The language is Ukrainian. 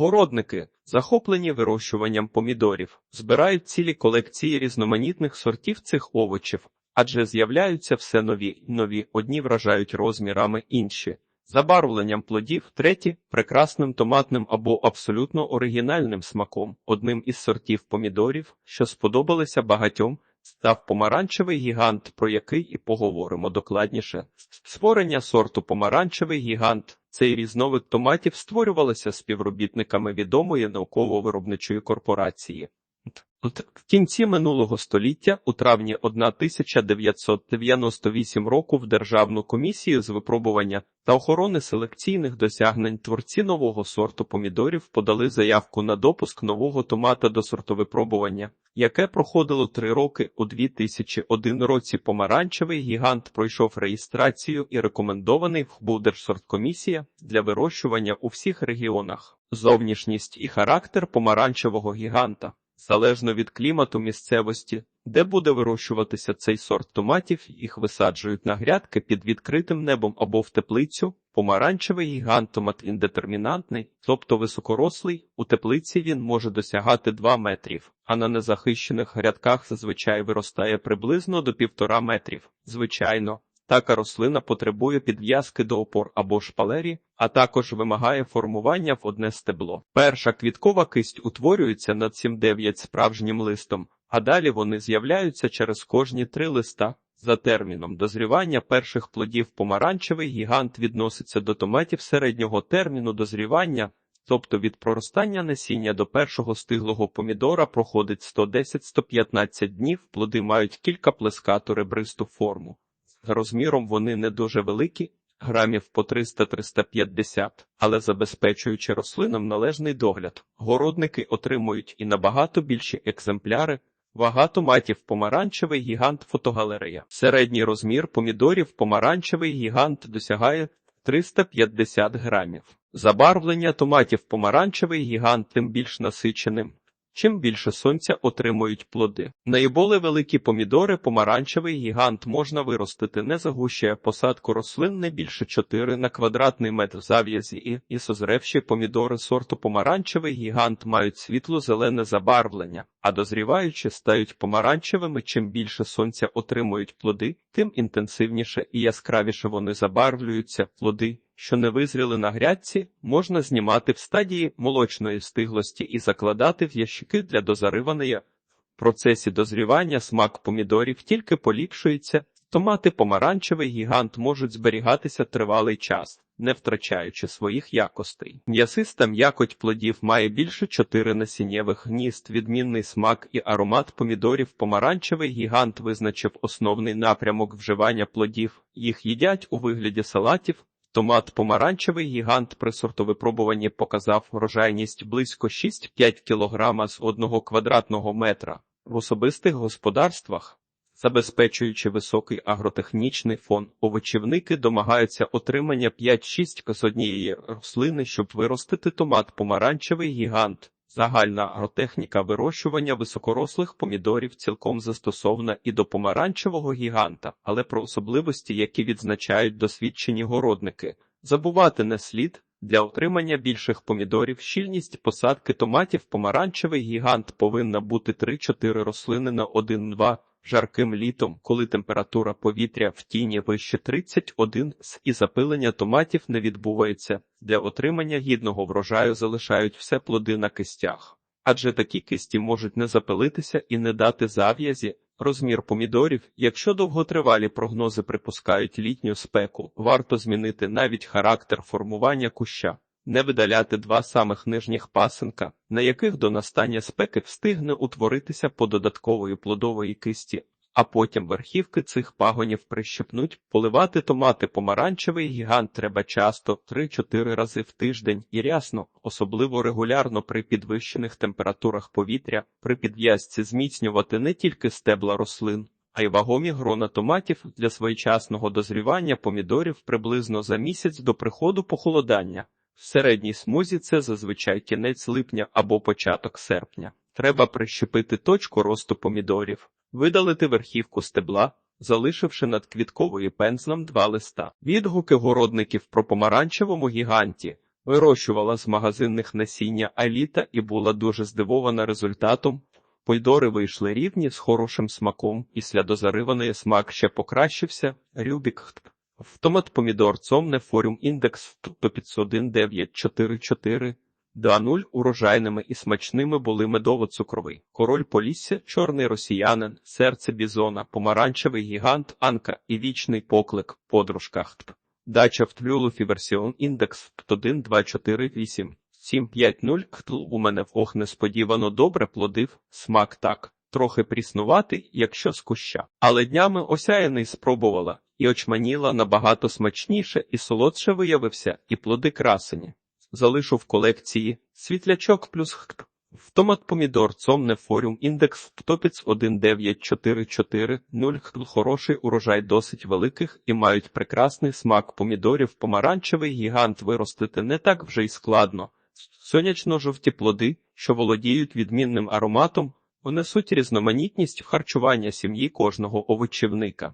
Городники, захоплені вирощуванням помідорів, збирають цілі колекції різноманітних сортів цих овочів, адже з'являються все нові й нові, одні вражають розмірами, інші забарвленням плодів, треті прекрасним томатним або абсолютно оригінальним смаком. Одним із сортів помідорів, що сподобалися багатьом, став помаранчевий гігант, про який і поговоримо докладніше. Створення сорту помаранчевий гігант. Цей різновид томатів створювалося співробітниками відомої науково-виробничої корпорації. От В кінці минулого століття, у травні 1998 року, в Державну комісію з випробування та охорони селекційних досягнень творці нового сорту помідорів подали заявку на допуск нового томата до сортовипробування, яке проходило три роки. У 2001 році помаранчевий гігант пройшов реєстрацію і рекомендований в Будержсорткомісія для вирощування у всіх регіонах. Зовнішність і характер помаранчевого гіганта. Залежно від клімату місцевості, де буде вирощуватися цей сорт томатів, їх висаджують на грядки під відкритим небом або в теплицю. Помаранчевий гігант томат індетермінантний, тобто високорослий, у теплиці він може досягати 2 метрів, а на незахищених грядках зазвичай виростає приблизно до півтора метрів. Звичайно, така рослина потребує підв'язки до опор або шпалері, а також вимагає формування в одне стебло. Перша квіткова кисть утворюється над 7-9 справжнім листом, а далі вони з'являються через кожні три листа. За терміном дозрівання перших плодів помаранчевий гігант відноситься до томатів середнього терміну дозрівання, тобто від проростання насіння до першого стиглого помідора проходить 110-115 днів, плоди мають кілька плескату ребристу форму. Розміром вони не дуже великі, грамів по 300-350, але забезпечуючи рослинам належний догляд, городники отримують і набагато більші екземпляри. Вага томатів помаранчевий гігант фотогалерея. Середній розмір помідорів помаранчевий гігант досягає 350 грамів. Забарвлення томатів помаранчевий гігант тим більш насиченим. Чим більше сонця отримують плоди. Найболе великі помідори помаранчевий гігант можна виростити, не загущує посадку рослин не більше 4 на квадратний метр зав'язі і, і созревші помідори сорту помаранчевий гігант мають світло-зелене забарвлення, а дозріваючи стають помаранчевими. Чим більше сонця отримують плоди, тим інтенсивніше і яскравіше вони забарвлюються плоди що не визріли на грядці, можна знімати в стадії молочної стиглості і закладати в ящики для дозариваної. В процесі дозрівання смак помідорів тільки поліпшується, томати помаранчевий гігант можуть зберігатися тривалий час, не втрачаючи своїх якостей. М'ясиста м'якоть плодів має більше чотири насіннєвих гнізд, відмінний смак і аромат помідорів помаранчевий гігант визначив основний напрямок вживання плодів, їх їдять у вигляді салатів. Томат помаранчевий гігант при сортовипробуванні показав врожайність близько 6-5 кг з одного квадратного метра. В особистих господарствах, забезпечуючи високий агротехнічний фон, овочівники домагаються отримання 5-6 з однієї рослини, щоб виростити томат помаранчевий гігант. Загальна агротехніка вирощування високорослих помідорів цілком застосована і до помаранчевого гіганта, але про особливості, які відзначають досвідчені городники, забувати не слід. Для отримання більших помідорів щільність посадки томатів помаранчевий гігант повинна бути 3-4 рослини на 1-2 жарким літом, коли температура повітря в тіні вище 31 с і запилення томатів не відбувається, для отримання гідного врожаю залишають все плоди на кистях. Адже такі кисті можуть не запилитися і не дати зав'язі. Розмір помідорів, якщо довготривалі прогнози припускають літню спеку, варто змінити навіть характер формування куща не видаляти два самих нижніх пасенка, на яких до настання спеки встигне утворитися по додаткової плодової кисті, а потім верхівки цих пагонів прищепнуть, поливати томати помаранчевий гігант треба часто 3-4 рази в тиждень і рясно, особливо регулярно при підвищених температурах повітря, при підв'язці зміцнювати не тільки стебла рослин. А й вагомі грона томатів для своєчасного дозрівання помідорів приблизно за місяць до приходу похолодання. В середній смузі це зазвичай кінець липня або початок серпня. Треба прищепити точку росту помідорів, видалити верхівку стебла, залишивши над квітковою пензлем два листа. Відгуки городників про помаранчевому гіганті. Вирощувала з магазинних насіння Аліта і була дуже здивована результатом. Помідори вийшли рівні з хорошим смаком, після дозариваної смак ще покращився. Рюбік Автомат помідор цомне форум індекс 501,944 2.0 урожайними і смачними були медово-цукровий, король Полісся, чорний росіянин, серце бізона, помаранчевий гігант, анка і вічний поклик, подружка. Дача в Тлюлу Фіверсіон індекс 1,248. 750 ктл у мене в ох несподівано добре плодив, смак так, трохи пріснуватий, якщо з куща. Але днями осяяний спробувала, і очманіла набагато смачніше і солодше виявився, і плоди красені. Залишу в колекції світлячок плюс хк. Втомат помідор цомне форум індекс топіц 19440 хкл хороший урожай досить великих і мають прекрасний смак помідорів помаранчевий гігант виростити не так вже й складно. Сонячно-жовті плоди, що володіють відмінним ароматом, внесуть різноманітність в харчування сім'ї кожного овочівника.